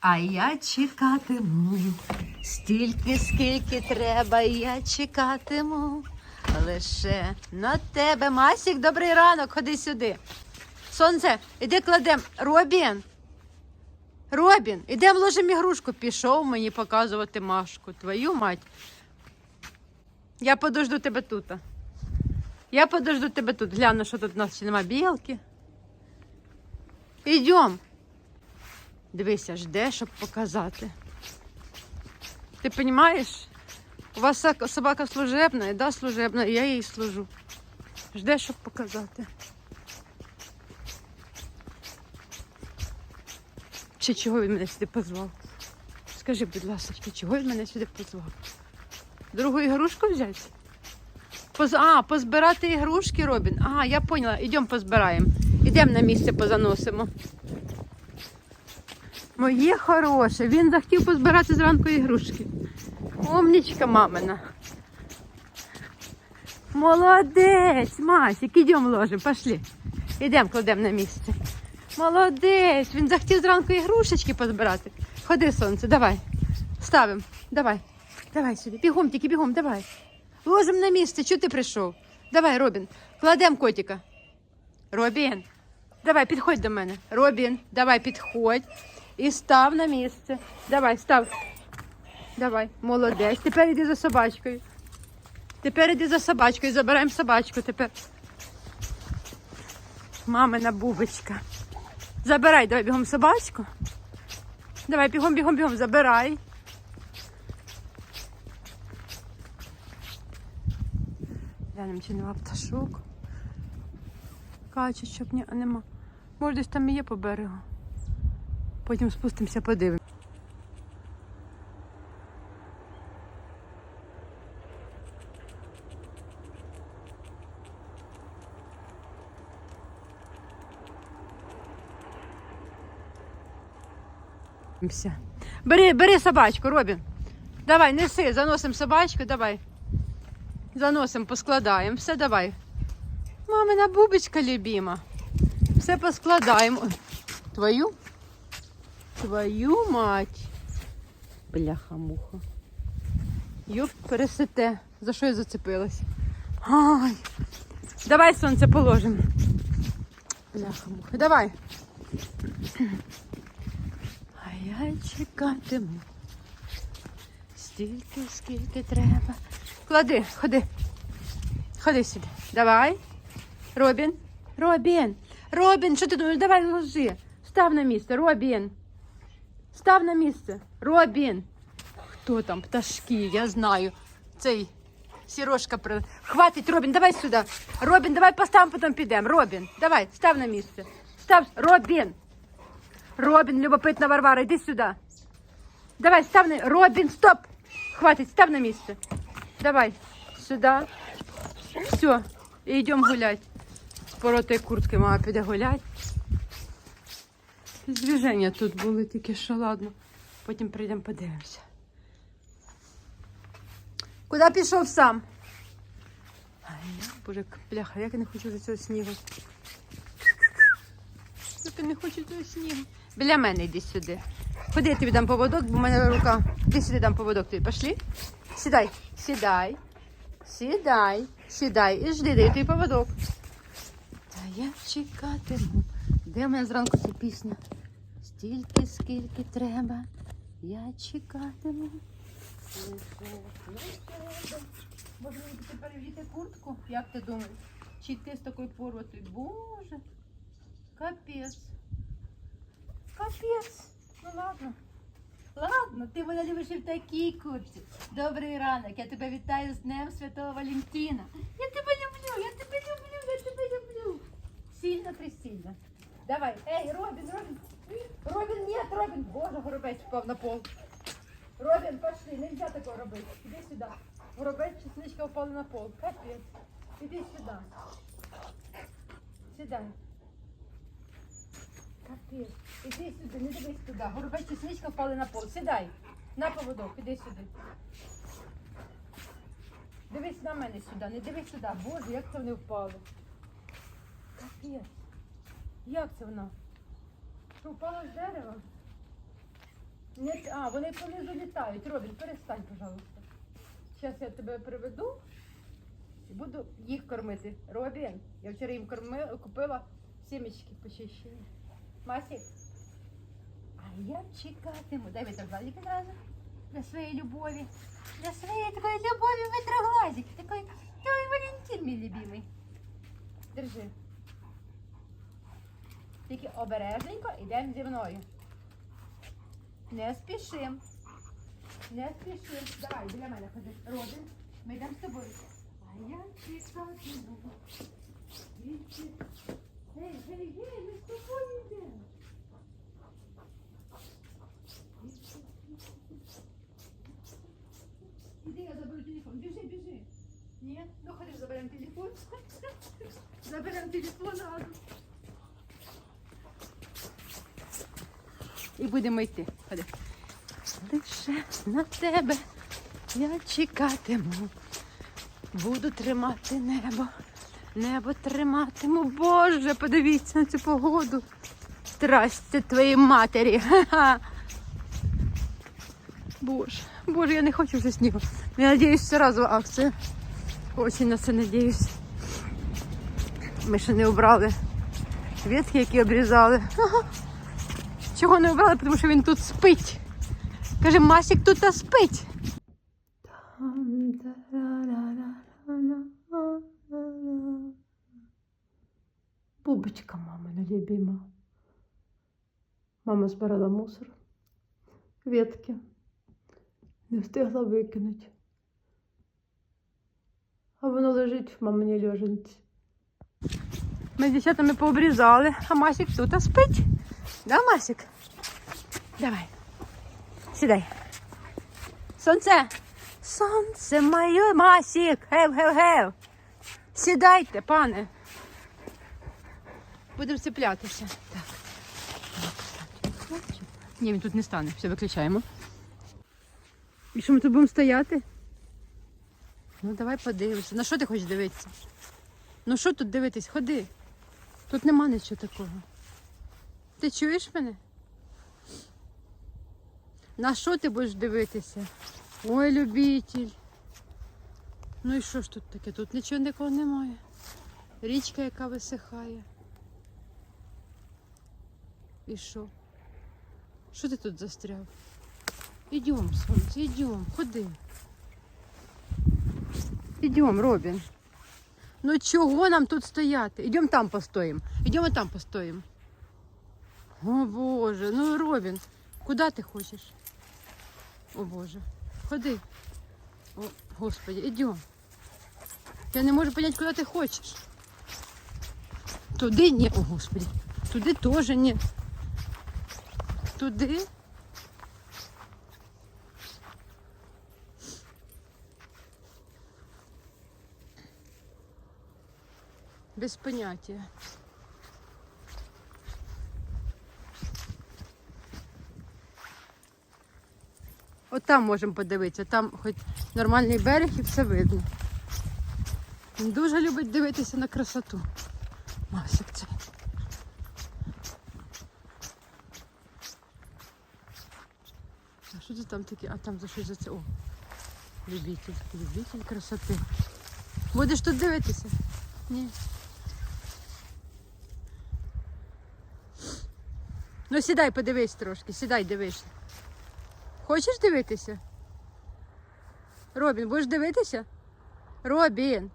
А я чекатиму, стільки, скільки треба, я чекатиму. Лише на тебе. Масік, добрий ранок, ходи сюди. Сонце, іди кладем. Робін. Робін, ідемо ложимо ігрушку. Пішов мені показувати Машку. Твою мать. Я подожду тебе тут. Я подожду тебе тут. Гляну, що тут у нас ще нема білки. Ідем. Дивися, жде, щоб показати. Ти розумієш? У вас собака служебна, да, служебна, я їй служу. Жде, щоб показати. Чи чого він мене сюди позвав? Скажи, будь ласка, чого він мене сюди позвав? Другу ігрушку взяти? Поз... А, позбирати ігрушки, Робін. А, я поняла, йдемо позбираємо. Ідемо на місце позаносимо. Моє хороше, він захотів позбирати зранку ігрушки. Умнічка мамина. Молодець, Масік, ідемо ложимо, пошли. Ідемо, кладемо на місце. Молодець, він захотів зранку ігрушечки позбирати. Ходи, сонце, давай. Ставимо. Давай. Давай сюди. Бігом, тільки бігом, давай. Ложимо на місце. Чого ти прийшов? Давай, Робін. Кладемо котика. Робін. Давай, підходь до мене. Робін, давай, підходь. І став на місце. Давай, став. Давай, молодець. Тепер іди за собачкою. Тепер іди за собачкою. Забираємо собачку тепер. Мамина бубочка. Забирай, давай бігом собачку. Давай, бігом, бігом, бігом, забирай. Глянемо, чи нема пташок. Качечок, ні, а нема. Може, десь там і є по берегу. Потім спустимося, подивимось. Бери, бери собачку, Робін. Давай, неси, заносимо собачку, давай. Заносимо, поскладаємо. Все, давай. Мамина бубочка любима. Все поскладаємо. Твою? Твою мать. Бляха-муха. Юп, пересите. За що я зацепилась? Ай. Давай сонце положимо. Бляха-муха. Давай. А я чекатиму. Стільки, скільки треба. Клади, ходи. Ходи сюди. Давай. Робін. Робін. Робін, що ти думаєш? Давай ложи. Став на місце. Робін. Став на місце. Робін. Хто там? Пташки, я знаю. Цей сірошка при. Хватить, Робін, давай сюди. Робін, давай поставимо, потім підемо. Робін, давай, став на місце. Став. Робін. Робін, любопитна Варвара, йди сюди. Давай, став на. Робін, стоп! Хватить, став на місце. Давай, сюди. Все, і йдемо гуляти. З поротої куртки мама піде гуляти. Движення тут були тільки що, ладно. Потім прийдемо подивимося. Куди пішов сам? Ай, боже, бляха, як я не хочу вже цього снігу. Як я не хочу цього снігу. Біля мене йди сюди. Ходи, я тобі дам поводок, бо в мене рука. Іди сюди дам поводок тобі. Пошли? Сідай, сідай. Сідай, сідай і жди, даю тобі поводок. Та я чекатиму. Де в мене зранку ця пісня? Стільки, скільки треба. Я чекатиму. Може мені піти перевдіти куртку? Як ти думаєш? Чи йти з такою порватою? Боже, капець. Капець. Ну ладно. Ладно, ти мене любиш в такій куртці. Добрий ранок, я тебе вітаю з Днем Святого Валентина. Я тебе люблю, я тебе люблю, я тебе люблю. Сильно присильно. Давай, ей, Робін, Робін. Робін, нет, Робін. Боже, горобець впав на пол. Робін, пошли, нельзя такого робити. Іди сюди. Горобець, чесничка впала на пол. Капець. Іди сюди. Сідай. Капець. Іди сюди, не дивись туди. Горобець, чесничка впали на пол. Сідай. На поводок, іди сюди. Дивись на мене сюди, не дивись сюди. Боже, як це вони впали. Капець. Як це воно? Що впало з дерева? Не, а, вони понизу літають. Робін, перестань, пожалуйста. Зараз я тебе приведу і буду їх кормити. Робін, я вчора їм корми, купила сімечки почищені. Масік, а я чекатиму. Дай витроглазик одразу. Для своєї любові. Для своєї такої любові витроглазик. Такий, ой, Валентин, мій любимий. Держи. Тільки обережненько йдемо зі мною. Не спішим. Не спішим. Давай, біля мене ходи. Робин, ми йдемо з тобою. А я чекатиму. Гей, гей, гей, ми з тобою йдемо. Іди, я заберу телефон. Біжи, біжи. Ні? Ну ходи, заберемо телефон. Заберемо телефон разом. І будемо йти. Ходи. Лише на тебе я чекатиму. Буду тримати небо. Небо триматиму. Боже, подивіться на цю погоду. Трасться твоїй матері. Ха-ха. Боже, боже, я не хочу вже снігу. Я надіюсь, разова акція. Очень на це надіюсь. Ми ще не обрали ветки, які обрізали. Ага. Чого не обрали? Тому що він тут спить. Каже, Масік тут та спить. Бубочка мамина любима. Мама збирала мусор. Ветки. Не встигла викинути. А воно лежить в маминій льожанці. Ми з дівчатами пообрізали, а Масік тут а спить. Да, Масік? Давай. Сідай. Сонце. Сонце моє, Масік. Гев, гев, гев. Сідайте, пане. Будемо цеплятися. Так. Ні, він тут не стане. Все, виключаємо. І що ми тут будемо стояти? Ну давай подивимося. На що ти хочеш дивитися? Ну що тут дивитись? Ходи. Тут нема нічого такого. Ти чуєш мене? На що ти будеш дивитися? Ой, любитель. Ну і що ж тут таке? Тут нічого такого немає. Річка, яка висихає. І що? Що ти тут застряв? Ідем, сонце, ідем, ходи. Ідем, Робін. Ну чого нам тут стояти? Ідемо там постоїмо. Ідемо там постоїмо. О Боже, ну Робін, куди ти хочеш? О Боже, ходи. О, Господи, ідемо. Я не можу зрозуміти, куди ти хочеш. Туди ні, о Господи. Туди теж ні. Туди. Без поняття. От там можемо подивитися, там хоч нормальний берег і все видно. Він дуже любить дивитися на красоту. Масик це. А що це там таке? А там за що за це? О, любитель, любитель красоти. Будеш тут дивитися? Ні. Ну сідай, подивись трошки, сідай, дивись. Хочеш дивитися? Робін, будеш дивитися? Робін,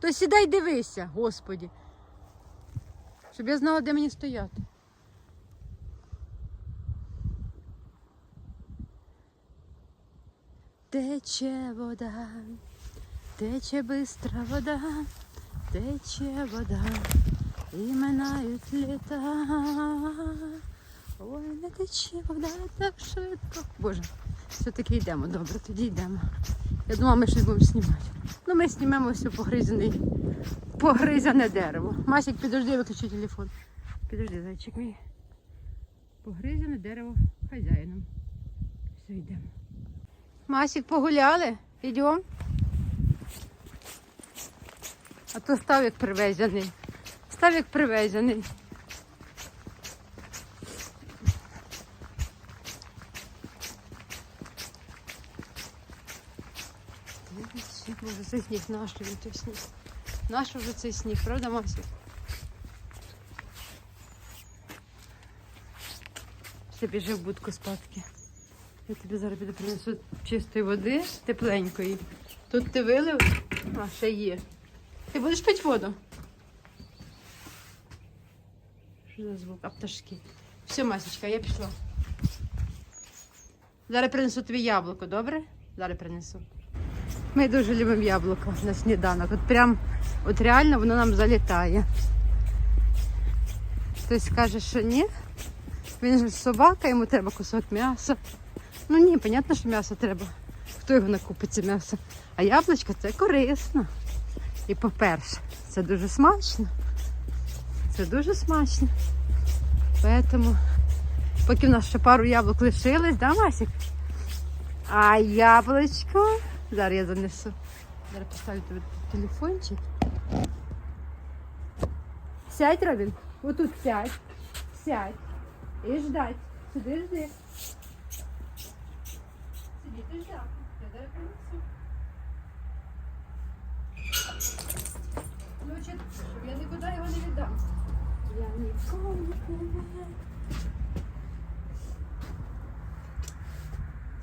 то сідай дивися, господі. Щоб я знала, де мені стояти. Тече вода, тече бистра вода, тече вода, і минають літа. Ой, не тече вода так швидко. Боже, все-таки йдемо, добре, тоді йдемо. Я думала, ми щось будемо знімати. Ну, ми знімемо все погризаний, погризане дерево. Масік, підожди, виключи телефон. Підожди, зайчик мій. Погризане дерево хазяїном. Все, йдемо. Масік, погуляли? Йдемо. А то став як привезений. Став як привезений. Боже, цей сніг, нащо він той сніг? Нащо вже цей сніг, правда, Масю? Ще біжи в будку спадки. Я тобі зараз піду принесу чистої води, тепленької. Тут ти вилив, а ще є. Ти будеш пити воду? Що за звук? А пташки. Все, Масечка, я пішла. Зараз принесу тобі яблуко, добре? Зараз принесу. Ми дуже любимо яблуко на сніданок. От прям, от реально воно нам залітає. Хтось каже, що ні. Він же собака, йому треба кусок м'яса. Ну ні, понятно, що м'ясо треба. Хто його накупить це м'ясо? А яблучко це корисно. І по-перше, це дуже смачно. Це дуже смачно. Поэтому, поки в нас ще пару яблук лишилось, да, Масік? А яблучко. Зараз я занесу. Зараз поставлю тобі телефончик. Сядь, Робін. Отут сядь. Сядь. І ждать. Сиди, жди. Сидіти ждати. Я зараз принесу. Ну, щоб я нікуди його не віддам. Я нікому не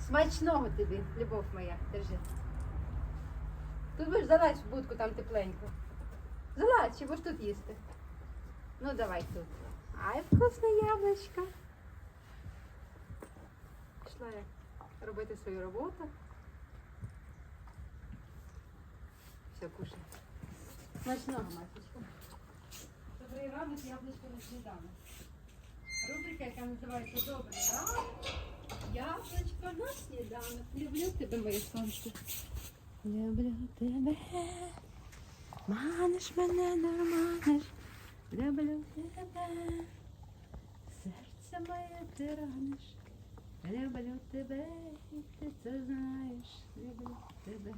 Смачного тобі, любов моя, держи. Тут будеш залазь в будку, там тепленько. Залазь, чи будеш тут їсти? Ну давай тут. Ай, вкусне яблучко. Пішла я робити свою роботу. Все, кушай. Смачного, маточка. Добрий ранок, яблучко на сніданок. Рубрика, яка називається Добрий ранок. Яблочко сніданок. Люблю тебе, моє сонце. Люблю тебе. Маниш мене, норманиш. Люблю тебе. Серце моє ти раниш. Люблю тебе, і ти це знаєш. Люблю тебе.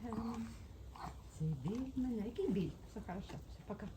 Цей біль мене. Який біль? Все хорошо. Все, пока.